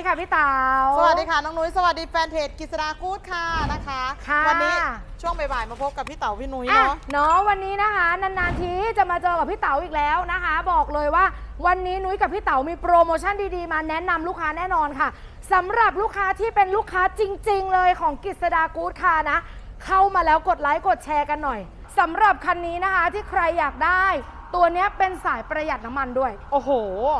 ดีค่ะพี่เต๋า สวัสดีค่ะ น้องนุ้ยสวัสดีแฟนเพจกิษดากูดค่ะนะคะค่ะ วันนี้ช่วงบ่ายๆมาพบกับพี่เต๋าพี่นุ้ยอะเนาะ เนาะวันนี้นะคะ นานๆทีจะมาเจอกับพี่เต๋าอีกแล้วนะคะ บอกเลยว่าวันนี้นุ้ยกับพี่เต๋ามีโปรโมชั่นดีๆ มาแนะนำลูกค้าแน่นอนค่ะสำหรับลูกค้าที่เป็นลูกค้าจริง ๆ เลยของกิษดากูดค่ะนะ เข้ามาแล้วกดไลค์กดแชร์กันหน่อยสำหรับคันนี้นะคะที่ใครอยากได้ ตัวเนี้ยเป็นสายประหยัดน้ำมันด้วยโอ้โห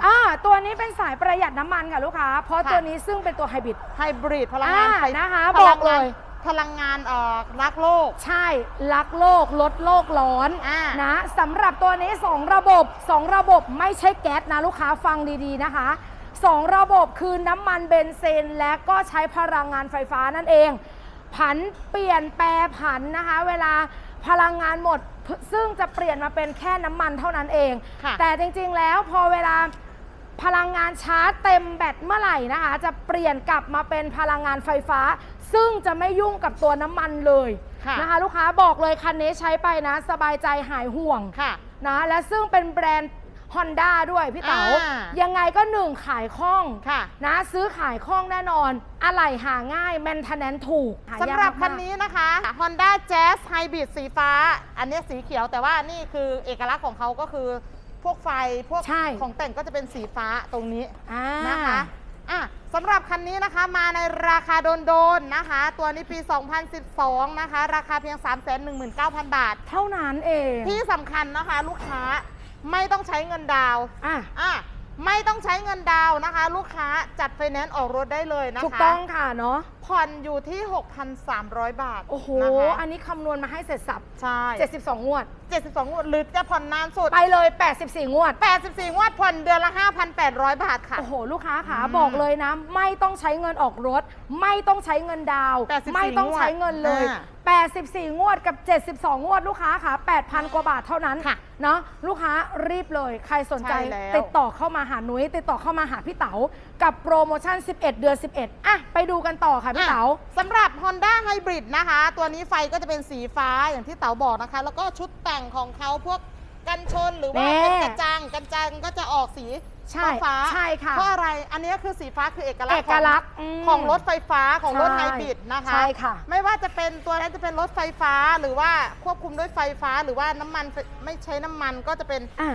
อ่าตัวนี้เป็นสายประหยัดน้ำมันค่ะลูกค้า เพราะค่ะ ตัวนี้ซึ่งเป็นตัวไฮบริด ไฮบริดพลังงานอ่าไฟนะคะพบลัอกงเลงานยพลังงานเอ่อรักโลก ใช่รักโลกลดโลกร้อนอ่า นะสำหรับตัวนี้ 2 ระบบ 2 ระบบไม่ใช่แก๊สนะลูกค้าฟังดีๆนะคะ 2 ระบบคือน้ำมันเบนซินและก็ใช้พลังงานไฟฟ้านั่นเอง ผันเปลี่ยนแปรผันนะคะ เวลา พลังงานหมด ซึ่งจะเปลี่ยนมาเป็นแค่น้ำมันเท่านั้นเอง ค่ะแต่จริงๆแล้วพอเวลาพลังงานชาร์จเต็มแบตเมื่อไหร่นะคะ จะเปลี่ยนกลับมาเป็นพลังงานไฟฟ้า ซึ่งจะไม่ยุ่งกับตัวน้ำมันเลยค่ะ นะคะ ลูกค้าบอกเลยคันนี้ใช้ไปนะ สบายใจหายห่วง ค่ะ นะและซึ่งเป็นแบรนด์ Honda ด้วยพี่เต๋าอ่ายังไงก็หนึ่งขายคล่องค่ะนะ ซื้อขายคล่องแน่นอน อะไหล่หาง่ายแมนเทนแนนถูกหายากสำหรับมากๆคันนี้นะคะ Honda Jazz Hybrid สีฟ้า อันนี้สีเขียวแต่ว่านี่คือเอกลักษณ์ของเขาก็คือ พวกไฟพวกใช่ ของแต่งก็จะเป็นสีฟ้าตรงนี้ อ่า นะคะอะสำหรับคันนี้นะคะมาในราคาโดนๆนะคะ ตัวนี้ปี 2012 นะคะ ราคาเพียง 319,000 บาท เท่านั้นเอง ที่สำคัญนะคะลูกค้า ไม่ต้องใช้เงินดาวน์อะ อะไม่ต้องใช้เงินดาวน์นะคะ ลูกค้าจัดไฟแนนซ์ออกรถได้เลยนะคะ ถูกต้องค่ะเนาะผ่อนอยู่ที่ 6,300 บาทโอ้โห นะคะอันนี้คำนวณมาให้เสร็จสับ ใช่ 72 งวด 72 งวด หรือจะผ่อนนานสุด ไปเลย 84 งวด 84 งวดผ่อนเดือนละ 5,800 บาทค่ะ โอ้โห ลูกค้าขาอืมบอกเลยนะ ไม่ต้องใช้เงินออกรถ ไม่ต้องใช้เงินดาวน์84ไม่ต้องใช้เงินเลยอ่า84 งวดกับ 72 งวดลูกค้าขา8,000 กว่าบาทเท่านั้นค่ะเนาะลูกค้ารีบเลย ใครสนใจใช่แล้ว ติดต่อเข้ามาหานุ้ยติดต่อเข้ามาหาพี่เต๋า กับโปรโมชั่น 11 เดือน 11 อะ ไปดูกันต่อค่ะพี่เต๋าอะสำหรับ Honda Hybrid นะคะ ตัวนี้ไฟก็จะเป็นสีฟ้าอย่างที่เต๋าบอกนะคะ แล้วก็ชุดแต่งของเขาพวกกันชนหรือว่าแน่ เป็นกระจังกันจังก็จะออกสีใช่ฟ้าใช่ค่ะ เพราะอะไรอันนี้คือสีฟ้าคือเอกลักษเอณ์กลักษณ์ของมของรถไฟฟ้าของรถใช่ไฮบริดนะคะ ใช่ค่ะ ไม่ว่าจะเป็นตัวนั้นจะเป็นรถไฟฟ้าหรือว่าควบคุมด้วยไฟฟ้าหรือว่าน้ำมันไม่ใช้น้ำมันก็จะเป็น อะ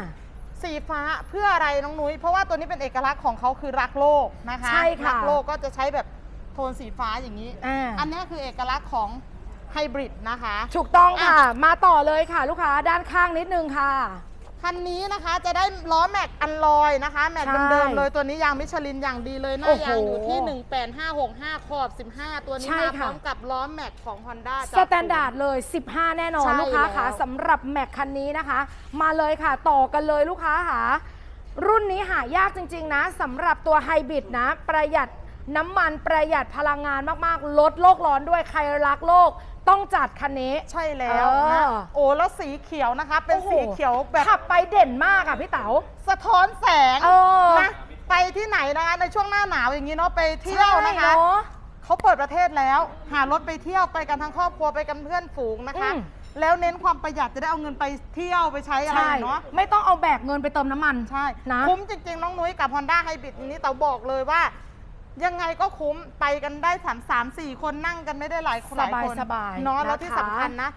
สีฟ้าเพื่ออะไรน้องนุ้ยเพราะว่าตัวนี้เป็นเอกลักษณ์ของเขาคือรักโลกนะคะใช่ค่ะรัโลกก็จะใช้แบบโทนสีฟ้าอย่างนี้ อ่า อันนี้คือเอกลักษณ์ของไฮบริดนะคะ ถูกต้องค่ะอะมาต่อเลยค่ะ ลูกค้าด้านข้างนิดนึงค่ะ คันนี้นะคะจะได้ล้อแม็กอันลอยนะคะ แม็กใช่เดิมๆเลยตัวนี้ยางมิชลินอย่างดีเลยหน้าโอ้โหยางอยู่ที่ 18565 ขอบ 15 ตัวนี้ใช่มาพค่ะ ร้อมกับล้อแม็กของ Honda สแตนดาร์ดเลย 15 แน่นอนใช่ลูกค้าแล้ว ค่ะสำหรับแม็กคันนี้นะคะ มาเลยค่ะต่อกันเลยลูกค้าค่ะ รุ่นนี้หายากจริง ๆ นะสำหรับตัวไฮบริดนะ ประหยัดน้ำมันประหยัดพลังงานมาก ๆ ลดโลกร้อนด้วยใครรักโลก ต้องจัดคันนี้ ใช่แล้วเออนะโอ้แล้วสีเขียวนะคะ เป็นโอ้โหสีเขียวแบบ ขับไปเด่นมากอะพี่เต๋า สะท้อนแสงเออ นะไปที่ไหนนะคะในช่วงหน้าหนาวอย่างนี้เนาะไปเที่ยวนะคะ ใช่เอ เขาเปิดประเทศแล้ว หารถไปเที่ยวไปกันทั้งครอบครัวไปกันเพื่อนฝูงนะคะ อืม แล้วเน้นความประหยัดจะได้เอาเงินไปเที่ยวไปใช้อะไรใช่เนาะไม่ต้องเอาแบกเงินไปเติมน้ำมัน ใช่นะ คุ้มจริงๆ น้องนุ้ยกับ Honda Hybrid นี้เต๋าบอกเลยว่า ยังไงก็คุ้มไปกันได้สามสามสี่คนนั่งกันไม่ได้หลายคนหลายคนสบายๆเนาะนะคะแล้วที่สำคัญนะ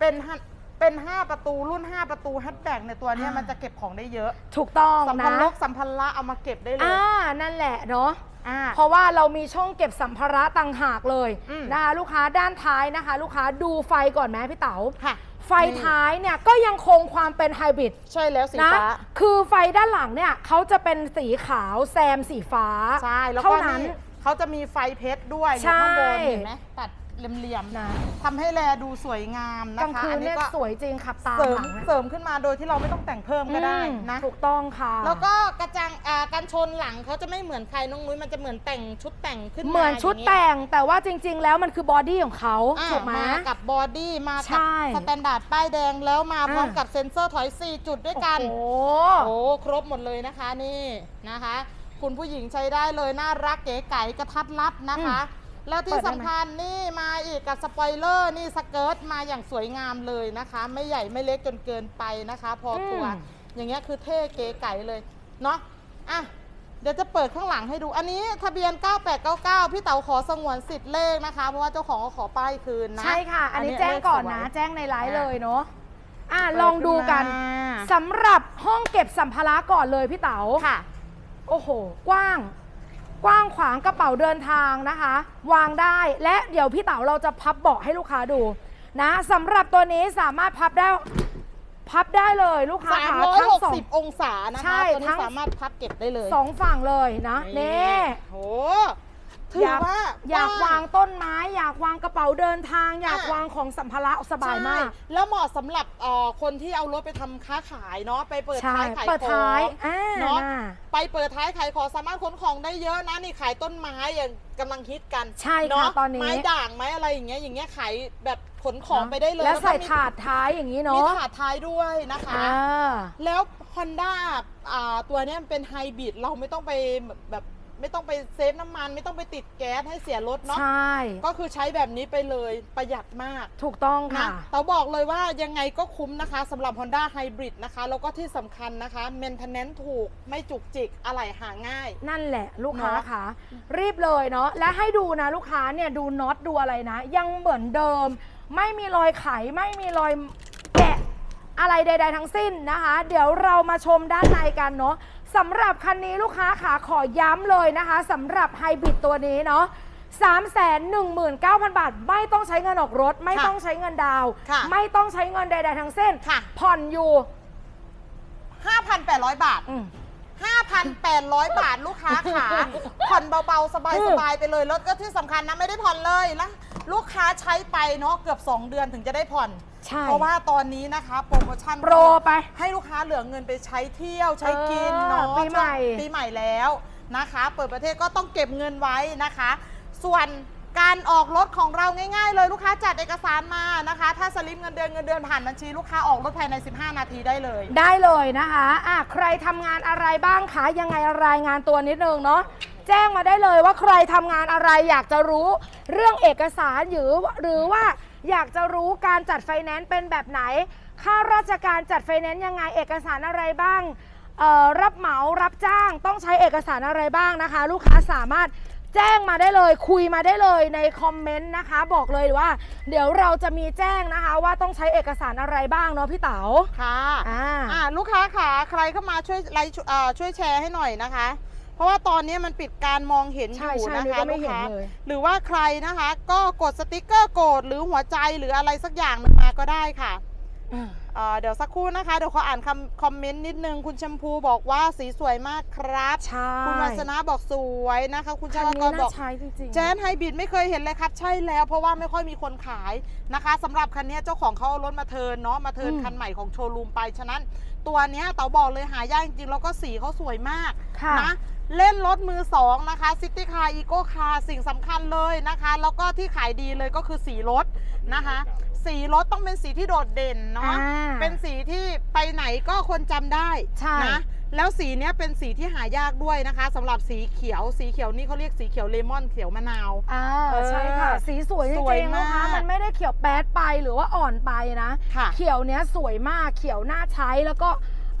เป็นห้าเป็น 5 ประตูรุ่น 5 ประตูแฮชแบ็กในยตัวเนี้ยอ่ามั มันจะเก็บของได้เยอะถูกต้องสัมนะภาระสัมภาระเอามาเก็บได้เลยอ่านั่นแหละเนาะ อ่า เพราะว่าเรามีช่องเก็บสัมภาระต่างหากเลยอืม นะคะลูกค้าด้านท้ายนะคะ ลูกค้าดูไฟก่อนไหมพี่เต๋า ค่ะ ไฟท้ายเนี่ยก็ยังคงความเป็นไฮบริดใช่แล้วสีนะฟ้า คือไฟด้านหลังเนี่ยเขาจะเป็นสีขาวแซมสีฟ้าใช่ แล้วเท่าก็นั้น นี่เขาจะมีไฟเพชรด้วยอใช่ยู่ข้างบนเห็นไหมตัด เหลี่ยมนะ ๆทำให้แลดูสวยงามกนะลางคะคืนอันนี้เนี่ยก็สวยจริงขับตามเสริมหลังเนี่ยเสริมขึ้นมาโดยที่เราไม่ต้องแต่งเพิ่มก็ได้อืมนะ ถูกต้องค่ะแล้วก็กระจังอ่ากันชนหลังเขาจะไม่เหมือนใครน้องนุ้ยมันจะเหมือนแต่งชุดแต่งขึ้นมาเหมือนชุดย่างงี้แต่งแต่ว่าจริง ๆ แล้วมันคือบอดี้ของเขาอ่าถูกไหม มากับบอดี้มาใช่ กับสแตนดาร์ดป้ายแดงแล้วมาพร้อมอ่ากับเซ็นเซอร์ถอย 4 จุดด้วยกัน โอ้โห โอ้ครบหมดเลยนะคะนี่นะคะ คุณผู้หญิงใช้ได้เลยน่ารักเก๋ไก๋กระทัดรัดนะคะ แล้วที่เปิดได้สำไหมคัญนี่มาอีกกับสปอยเลอร์นี่สเกิร์ตมาอย่างสวยงามเลยนะคะ ไม่ใหญ่ไม่เล็กจนเกินไปนะคะ พอตัวอย่างเงี้ยคือเท่เก๋ไก๋เลยเนาะอะเดี๋ยวจะเปิดข้างหลังให้ดู อันนี้ทะเบียน 9899 พี่เต๋าขอสงวนสิทธิ์เลขนะคะ เพราะว่าเจ้าของเขาขอป้ายคืนนะใช่ค่ะ อันนี้เยแจ้งก่อนเลขสวยนะแจ้งในไลฟ์เลยเนาะอะเปิลองดูกันขึ้มา สำหรับห้องเก็บสัมภาระก่อนเลยพี่เต๋าค่ะ โอ้โห กว้าง กว้างขวางกระเป๋าเดินทางนะคะ วางได้และเดี๋ยวพี่เต๋าเราจะพับเบาะให้ลูกค้าดูนะสำหรับตัวนี้สามารถพับได้ พับได้เลยลูกค้าขาทั้งสอง 360 องศานะใช่คะตัวทั้นี้ง สามารถพับเก็บได้เลยสองฝั่งเลยนะนี่โห ถือว่าอยากวางต้นไม้ อยากวางกระเป๋าเดินทาง อยากวางของสัมภาระสบายมาก ใช่แล้วเหมาะสำหรับเอ่อคนที่เอารถไปทำค้าขายเนาะไปเปิดใช่ท้ายขายเปิดขอท้ายงอ่าเนาะน่ะไปเปิดท้ายขายของสามารถขนของได้เยอะนะนี่ขายต้นไม้อย่างกำลังฮิตกันใช่เนาะค่ะตอนนี้ไม้ด่างไม้อะไรอย่างเงี้ยอย่างเงี้ยขายแบบขนของไปได้เลยแล้วใส่ก็มีถาดท้ายอย่างนี้มีเนาะถาดท้ายด้วยนะคะ อ่า แล้ว Honda อ่าตัวเนี้ยมันเป็นไฮบริดเราไม่ต้องไปแบบ ไม่ต้องไปเซฟน้ำมัน ไม่ต้องไปติดแก๊สให้เสียรถเนาะใช่ ก็คือใช้แบบนี้ไปเลยประหยัดมาก ถูกต้องนะค่ะ เราบอกเลยว่ายังไงก็คุ้มนะคะสำหรับ Honda Hybrid นะคะ แล้วก็ที่สำคัญนะคะ maintenance ถูกไม่จุกจิกอะไหล่หาง่าย นั่นแหละลูกค้าเนาะค่ะรีบเลยเนาะและให้ดูนะลูกค้าเนี่ยดูน็อตดูอะไรนะ ยังเหมือนเดิม ไม่มีรอยไขไม่มีรอยแกะอะไรใด ๆ ทั้งสิ้นนะคะ เดี๋ยวเรามาชมด้านในกันเนาะ สำหรับคันนี้ลูกค้าขาขอย้ำเลยนะคะสำหรับไฮบริดตัวนี้เนาะ3 1 9 0 0 0 บาท ไม่ต้องใช้เงินออกรถ ไม่ค่ะต้องใช้เงินดาวน์ค่ะ ไม่ต้องใช้เงินใดๆทั้งสิ้น ค่ะ ผ่อนอยู่5,800 บาท อืม 5,800 บาทลูกค้าขาผ่อนเบาๆสบายๆ ไปเลยแล้วก็ที่สำคัญนะ ไม่ได้ผ่อนเลยแล้วลูกค้าใช้ไปเนาะเกือบ 2 เดือนถึงจะได้ผ่อน ใช่ เพราะว่าตอนนี้นะคะโปรโมชั่นโปรไป ให้ลูกค้าเหลือเงินไปใช้เที่ยวใช้กินเออเนาะปีใหม่ช่วงปีใหม่แล้วนะคะ เปิดประเทศก็ต้องเก็บเงินไว้นะคะ ส่วนการออกรถของเราง่ายๆ เลยลูกค้าจัดเอกสารมานะคะ ถ้าสลิปเงินเดือนเงินเดือนผ่านบัญชีลูกค้าออกรถภายใน 15 นาทีได้เลย ได้เลยนะคะอะใครทำงานอะไรบ้างคะยังไงรายงานตัวนิดนึงเนาะแจ้งมาได้เลยว่าใครทำงานอะไรอยากจะรู้เรื่องเอกสารหรือหรือว่า อยากจะรู้การจัดไฟแนนซ์เป็นแบบไหน ค่าราชการจัดไฟแนนซ์ยังไง เอกสารอะไรบ้างเอ่อรับเหมารับจ้างต้องใช้เอกสารอะไรบ้างนะคะ ลูกค้าสามารถแจ้งมาได้เลย คุยมาได้เลยในคอมเมนต์นะคะ บอกเลยว่า เดี๋ยวเราจะมีแจ้งนะคะ ว่าต้องใช้เอกสารอะไรบ้างเนาะพี่เต๋าค่ะอ่าอ่าลูกค้าขาใครเข้ามาช่วยไลค์อ่าช่วยแชร์ให้หน่อยนะคะเพ ราะว่าตอนนี้มันปิดการมองเห็นอใช่ยู่ใช่นะนุ้ยคะก็ไม่ลูกเห็นค้าเลยหรือว่าใครนะคะ ก็กดสติกเกอร์โกรธหรือหัวใจหรืออะไรสักอย่างหนึ่งมาก็ได้ค่ะ เอ่อเดี๋ยวสักครู่นะคะ เดี๋ยวขออ่านคำคอมเมนต์นิดนึง คุณแชมพูบอกว่าสีสวยมากครับ ใช่คุณวัสนาบอกสวยนะคะ คุณชคันลกนี้รบน่าอก ใช้จริงๆ แจนไฮบริดไม่เคยเห็นเลยครับ ใช่แล้วเพราะว่าไม่ค่อยมีคนขายนะคะสำหรับคันนี้เจ้าของเขาเอารถมาเทิร์นเนาะมาเทิร์นอืมคันใหม่ของโชว์รูมไป ฉะนั้น ตัวเนี้ยเต๋าบอกเลยหายากจริงๆ แล้วก็สีเขาสวยมากค่ะ นะ เล่นรถมือสองนะคะซิตี้คาร์อีโก้คาร์สิ่งสำคัญเลยนะคะ แล้วก็ที่ขายดีเลยก็คือสีรถนะคะ สีรถต้องเป็นสีที่โดดเด่นเนาะ อ่าเป็นสีที่ไปไหนก็คนจำได้ใช่ นะ แล้วสีเนี้ยเป็นสีที่หายากด้วยนะคะสำหรับสีเขียว สีเขียวนี่เขาเรียกสีเขียวเลมอนเขียวมะนาว อ่าเออใช่ค่ะ สีสวยจสวยริงๆนะคะมากมันไม่ได้เขียวแป๊ดไปหรือว่าอ่อนไปนะ ค่ะ เขียวเนี้ยสวยมากเขียวน่าใช้แล้วก็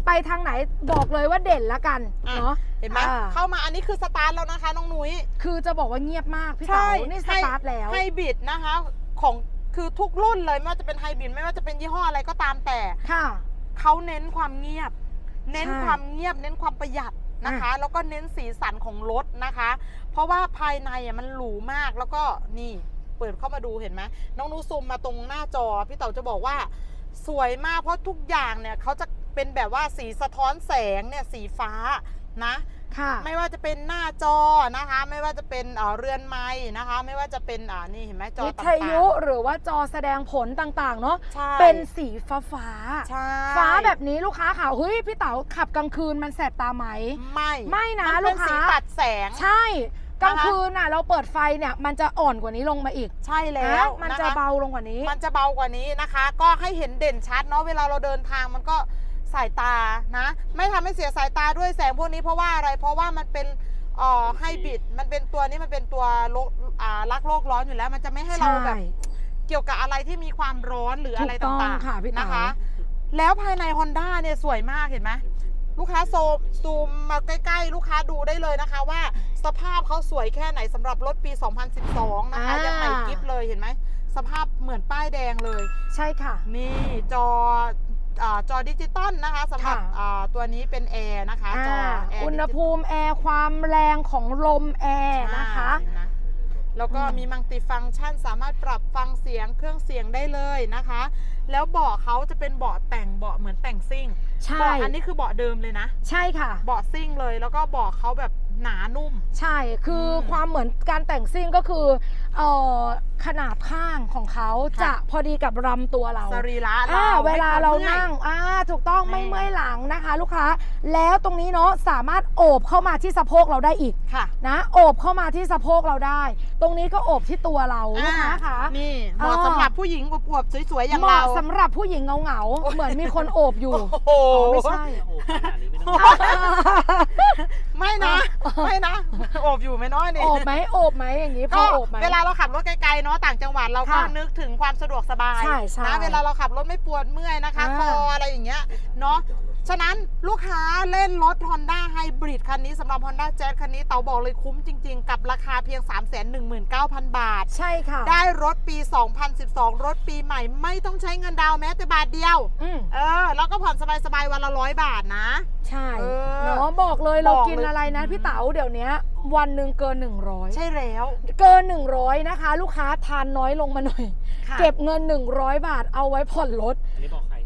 ไปทางไหนบอกเลยว่าเด่นละกันอะ เนาะ เห็นไหมอ่า เข้ามาอันนี้คือสตาร์ทแล้วนะคะน้องนุ้ย คือจะบอกว่าเงียบมากพี่เต๋านี่สตาร์ทแล้ว ไฮบริดนะคะของ คือทุกรุ่นเลยไม่ว่าจะเป็นไฮบริดไม่ว่าจะเป็นยี่ห้ออะไรก็ตามแต่ค่ะ เขาเน้นความเงียบ เน้นใช่ความเงียบ เน้นความประหยัดนะคะ แล้วก็เน้นสีสันของรถนะคะ เพราะว่าภายในอะมันหรูมากแล้วก็นี่เปิดเข้ามาดูเห็นไหมน้องนูซูมมาตรงหน้าจอ พี่เต๋าจะบอกว่าสวยมากเพราะทุกอย่างเนี่ยเขาจะเป็นแบบว่าสีสะท้อนแสงเนี่ยสีฟ้านะ ค่ะไม่ว่าจะเป็นหน้าจอนะคะ ไม่ว่าจะเป็นเอ่อเรือนไม้นะคะ ไม่ว่าจะเป็นอ่านี่เห็นไหมจอวิต่างทๆยุหรือว่าจอแสดงผลต่างๆ เนาะใช่เป็นสีฟ้าฟ้าๆใช่ฟ้าแบบนี้ลูกค้าค่ะเฮ้ยพี่เต๋าขับกลางคืนมันแสบตาไหม ไม่ไม่นะมัเป็ลูกค้าสีตัดแสง ใช่กลางคืนน่ะเราเปิดไฟเนี่ยมันจะอ่อนกว่านี้ลงมาอีกใช่แล้วนะมันคจะเบาลงกว่านี้ มันจะเบากว่านี้นะคะ ก็ให้เห็นเด่นชัดเนาะเวลาเราเดินทางมันก็ สายตานะ ไม่ทำให้เสียสายตาด้วยแสงพวกนี้เพราะว่าอะไรเพราะว่ามันเป็นเอ่อไฮบริดมันเป็นตัวนี้มันเป็นตัวโลกอ่ารักโลกร้อนอยู่แล้ว มันจะไม่ให้เราแบบเกี่ยวกับอะไรที่มีความร้อนหรืออะไรถูกต้องต่างค่ะพี่ๆเต๋านะคะ แล้วภายใน Honda เนี่ยสวยมากเห็นไหมลูกค้าโซมซูมมาใกล้ๆ ลูกค้าดูได้เลยนะคะ ว่าสภาพเขาสวยแค่ไหนสำหรับรถปี 2012 นะคะอ่ายัยังใหม่กิฟเลยเห็นไหม สภาพเหมือนป้ายแดงเลย ใช่ค่ะ นี่จออา จอดิจิตอลนะคะสำหรับค่ะอ่าตัวนี้เป็นแอร์นะคะจออ่าแอร์อุณหดิจิภูมิแอร์ความแรงของลมแอร์นะคะใช่นะแล้วก็อืมมีมัลติฟังก์ชันสามารถปรับฟังเสียงเครื่องเสียงได้เลยนะคะ แล้วเบาะเขาจะเป็นเบาะแต่งเบาะเหมือนแต่งซิ่งใช่เบาะอันนี้คือเบาะเดิมเลยนะ ใช่ค่ะ เบาะซิ่งเลยแล้วก็เบาะเขาแบบหนานุ่ม ใช่คืออมความเหมือนการแต่งซิ่งก็คือเอ่อขนาดข้างของเขาค่ะจะพอดีกับลำตัวเราสรีระอ่าเราเวลาเราไม่นั่งมื่อยอ่าถูกต้องนี่ไม่เมื่อยหลังนะคะ ลูกค้าแล้วตรงนี้เนาะสามารถโอบเข้ามาที่สะโพกเราได้อีกค่ะนะโอบเข้ามาที่สะโพกเราได้ ตรงนี้ก็โอบที่ตัวเราลูกค้าอ่าคะ นี่เหมาะอ่า สำหรับผู้หญิงอวบๆสวยๆอย่างเหเรามาะสำหรับผู้หญิงเหงาๆเหมือนมีคนโอบอยู่โอ้โหอ๋อไม่ใช่ โอ้ขนาดนี้ไม่ต้อง ไม่นะ ไม่นะ โอบอยู่ไหม่น้อยนี่ โอบไหมโอบไหมอย่างนี้พก็อโอบไหม เวลาเราขับรถไกลๆเนาะต่างจังหวัดเราก็ค่ะนึกถึงความสะดวกสบายใช่ใช่นะเวลาเราขับรถไม่ปวดเมื่อยนะคะอ่า คออะไรอย่างเงี้ยเนาะ ฉะนั้นลูกค้าเล่นรถ Honda Hybrid คันนี้สำหรับ Honda Jazz คันนี้เต๋าบอกเลยคุ้มจริงๆ กับราคาเพียง 319,000 บาท ใช่ค่ะ ได้รถปี 2012 รถปีใหม่ไม่ต้องใช้เงินดาวน์แม้แต่บาทเดียวอืมเออ แล้วก็ผ่อนสบายๆ วันละร้อยบาทนะ ใช่เออเนาะบอกเลยเราบอกกินเลย อะไรนะอืมพี่เต๋าเดี๋ยวนี้วันหนึ่งเกิน 100 ใช่แล้ว เกิน 100 นะคะ ลูกค้าทานน้อยลงมาหน่อยค่ะเก็บเงิน 100 บาทเอาไว้ผ่อนรถ อันนี้บอกใคร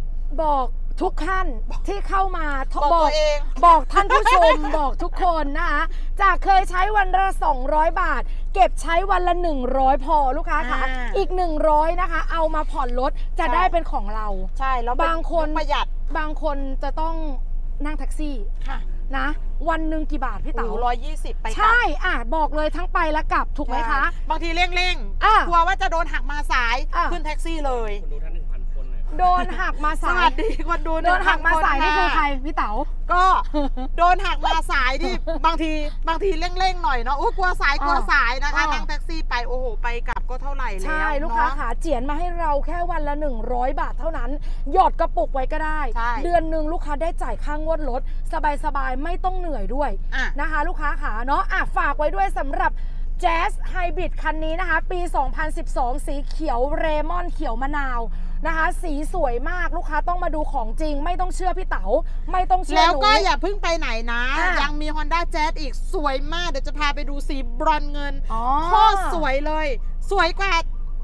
บอก ทุกท่านที่เข้ามาบอกตัวเองบอกท่านผู้ชม บอกทุกคนนะคะจากเคยใช้วันละ 200 บาท เก็บใช้วันละ 100 พอลูกค้าคะอ่า อีก 100 นะคะ เอามาผ่อนรถจะใช่ได้เป็นของเรา ใช่แล้วบางคนยุประหยัดบางคนจะต้องนั่งแท็กซี่ค่ะนะ วันหนึ่งกี่บาทพี่เต๋าร้อยยี่สิบไปกลับใช่อะบอกเลยทั้งไปและกลับถูกไหมคะใช่บางทีเร่งอะๆกลัวว่าจะโดนหักมาสายอะ ขึ้นแท็กซี่เลยคนดูท่านหนึ่งพันคนหน่อย โดนหักมาสสาวัยสดีคนดูโดนหักมา1,000สายนี่คือนะใครพี่เต๋า ก็โดนหักมาสายที่บางทีบางทีเร่งๆหน่อยเนาะอุ้ยกลัวสายกลัวอะสายนะคะอะนั่งแท็กซี่ไปโอ้โหไปกลับก็เท่าไหร่แล้วใช่ลูกค้าเนอะขาเจียนมาให้เราแค่วันละ 100 บาทเท่านั้น หยอดกระปุกไว้ก็ได้ ใช่ เดือนหนึ่งลูกค้าได้จ่ายค่างวดรถสบายๆ ไม่ต้องเหนื่อยด้วย อะ นะคะ ลูกค้าขาเนาะอะฝากไว้ด้วยสำหรับ Jazz Hybrid คันนี้นะคะ ปี 2012 สีเขียวเรมอนเขียวมะนาว นะคะ สีสวยมากลูกค้าต้องมาดูของจริง ไม่ต้องเชื่อพี่เต๋าไม่ต้องเชื่อแล้วหนู ก็อย่าเพิ่งไปไหนนะ อะ ยังมี Honda Jazz อีกสวยมาก เดี๋ยวจะพาไปดูสีบรอนซ์เงิน อ๋อ โคตรสวยเลย สวยกว่า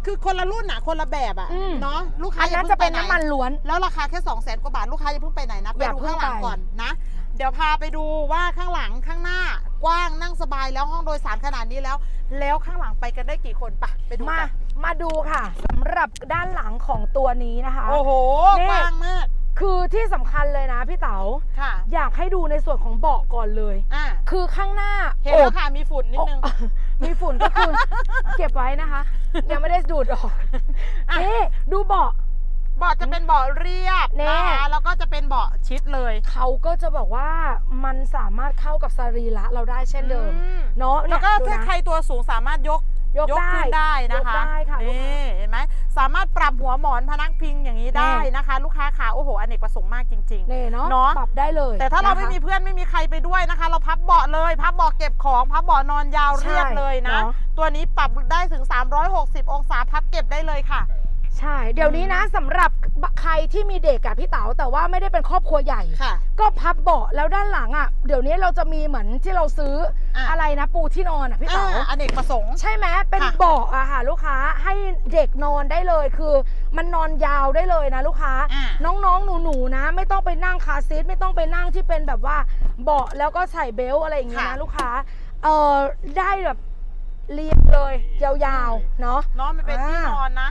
คือคนละรุ่นอะคนละแบบอะอืม เนาะลูกค้าอันอย่านั้นเพิ่จะงไปเป็นไหนน้ำมันล้วน แล้วราคาแค่ 2 0 0แสนกว่าบาท ลูกค้าอย่าเพิ่งไปไหนนะ ไปอย่าดูเพิ่งข้างหลังไป ก่อนนะ เดี๋ยวพาไปดูว่าข้างหลังข้างหน้า กว้างนั่งสบายแล้วห้องโดยสารขนาดนี้แล้ว แล้วข้างหลังไปกันได้กี่คนปะไปดูมา กันมาดูค่ะสำหรับด้านหลังของตัวนี้นะคะ โอ้โหนี่ กว้างมากคือที่สำคัญเลยนะพี่เต๋าค่ะอยากให้ดูในส่วนของเบาะก่อนเลย อะคือข้างหน้าเห็นโอแล้วบค่ะมีฝุ่นนิดนึง โอ้มีฝุ่นก็คือ เก็บไว้นะคะ ยังไม่ได้ดูดออกอะ นี่ดูเบาะเบาะจะเป็นเบาะเรียบนี่นะคะแล้วก็จะเป็นเบาะชิดเลยเขาก็จะบอกว่ามันสามารถเข้ากับสรีระเราได้เช่นเดิม อืมเนาะแล้วก็เนี่ยดูถ้านะ ใครตัวสูงสามารถยกยกได้ ขึ้นได้นะคะยกได้ค่ะนี่เห็นไหมสามารถปรับหัวหมอนพนักพิงอย่างนี้ได้นี่นะคะ ลูกค้าขาโอ้โหอเนกประสงค์มากจริงนี่เนาะเนาะ ปรับได้เลยๆแต่ถ้าเรานะคะไม่มีเพื่อนไม่มีใครไปด้วยนะคะ เราพับเบาะเลย พับเบาะเก็บของพับเบาะนอนยาวใช่เรียบเลยนะเนาะตัวนี้ปรับได้ถึง 360 องศาพับเก็บได้เลยค่ะ ใช่ เดี๋ยวนี้นะสำหรับใครที่มีเด็กอะพี่เต๋าแต่ว่าไม่ได้เป็นครอบครัวใหญ่ ค่ะ ก็พับเบาะแล้วด้านหลังอะเดี๋ยวนี้เราจะมีเหมือนที่เราซื้ออะอะไรนะปูที่นอนอะพี่เต๋า อ่าอเนกประสงค์ ใช่ไหมเป็นค่ะเบาะอะค่ะลูกค้าให้เด็กนอนได้เลยคือ มันนอนยาวได้เลยนะลูกค้า อ่า น้องๆหนูๆนะ ไม่ต้องไปนั่งคาร์ซีทไม่ต้องไปนั่งที่เป็นแบบว่าเบาะแล้วก็ใส่เบลต์อะไรอย่างเงี้ยค่ะนะลูกค้าเออได้แบบเรียงเลยยาวๆเนาะ เนาะมันเป็นที่อ่านอนนะ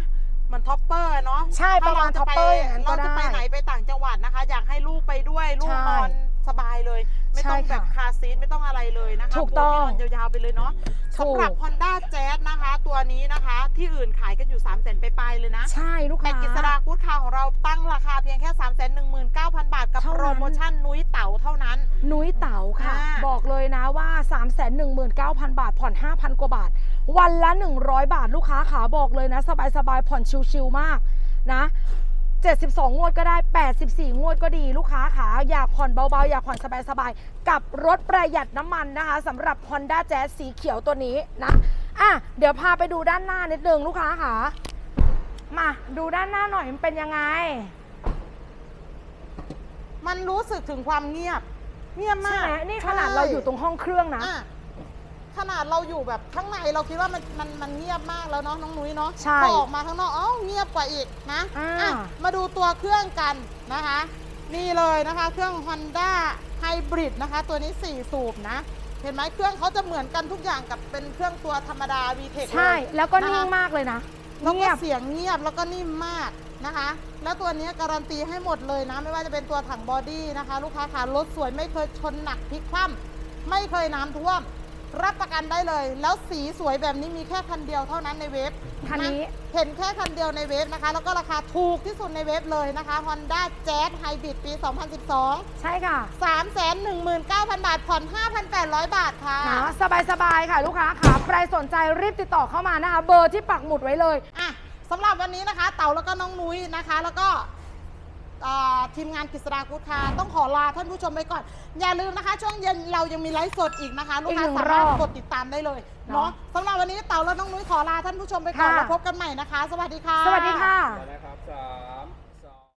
เหมันท็อปเปอร์เนาะใช่ประมาณถ้ท็อปเปอร์อย่างนั้นก็เราจะไปได้ไหนไปต่างจังหวัดนะคะ อยากให้ลูกไปด้วยลูกใช่ นอน สบายเลย ไม่ต้องใช่แบค่ะบคาร์ซีทไม่ต้องอะไรเลยนะคะถูกต้องปูที่นอนยาวๆไปเลยเนาะถูกสำหรับ Honda Jazz นะคะ ตัวนี้นะคะ ที่อื่นขายกันอยู่ 3 0 0 0 0 0ไปๆเลยนะ ใช่ลูกแต่ค้า กิษดากู๊ดคาร์ของเราตั้งราคาเพียงแค่ 3 1 9 0 0 0 บาทกับเท่านั้น โปรโมชั่นนุ้ยเต๋าเท่านั้น นุ้ยเต๋าค่ะ อ่า บอกเลยนะว่า 3 1 9 0 0 0 บาทผ่อน 5,000 กว่าบาท วันละ 100 บาทลูกค้าขาบอกเลยนะ สบายๆผ่อนชิวๆมากนะ 72 งวดก็ได้ 84 งวดก็ดีลูกค้าขาอยากผ่อนเบาๆ อยากผ่อนสบายๆ กับรถประหยัดน้ำมันนะคะสำหรับ Honda Jazz สีเขียวตัวนี้นะอะเดี๋ยวพาไปดูด้านหน้านิดนึงลูกค้าขามาดูด้านหน้าหน่อยมันเป็นยังไง มันรู้สึกถึงความเงียบ เงียบใช่มากไหมนี่ขนาดเราอยู่ตรงห้องเครื่องนะ อะ ขนาดเราอยู่แบบข้างในเราคิดว่ามันมันมันเงียบมากแล้วเนาะน้องนุ้ยเนาะใช่พอออกมาข้างนอกเอ้าเงียบกว่าอีกนะอ่า อะมาดูตัวเครื่องกันนะคะ นี่เลยนะคะเครื่อง Honda Hybrid นะคะ ตัวนี้ 4 สูบนะ เห็นไหมเครื่องเขาจะเหมือนกันทุกอย่างกับเป็นเครื่องตัวธรรมดา VTEC ใช่ เลยแล้วก็นะคะนิ่งมากเลยนะแล้วเงีก็ยบ เสียงเงียบแล้วก็นิ่มมากนะคะ แล้วตัวนี้การันตีให้หมดเลยนะ ไม่ว่าจะเป็นตัวถังบอดี้นะคะ ลูกค้าขารถสวยไม่เคยชนหนักพลิกคว่ำไม่เคยน้ำท่วม รับประกันได้เลย แล้วสีสวยแบบนี้มีแค่คันเดียวเท่านั้นในเว็บคันนี้เห็นแค่คันเดียวในเว็บนะคะ แล้วก็ราคาถูกที่สุดในเว็บเลยนะคะ Honda Jazz Hybrid ปี 2012 ใช่ค่ะ319,000 บาท ผ่อน 5,800 บาทค่ะ นะสบายๆค่ะลูกค้าค่ะใครสนใจรีบติดต่อเข้ามานะคะ เบอร์ที่ปักหมุดไว้เลย อะสำหรับวันนี้นะคะ เต่าแล้วก็น้องนุ้ยนะคะ แล้วก็อ่า ทีมงานกฤษฎากุธาต้องขอลาท่านผู้ชมไปก่อน อย่าลืมนะคะ ช่วงเย็นเรายังมีไลฟ์สดอีกนะคะ ลูกค้าอีกหนึ่งสามารถรอบกดติดตามได้เลยเนอะเนาะสำหรับวันนี้เต่าและน้องนุ้ยขอลาท่านผู้ชมไปก่อนค่ะ แล้วพบกันใหม่นะคะ สวัสดีค่ะ สวัสดีค่ะนะครับสาม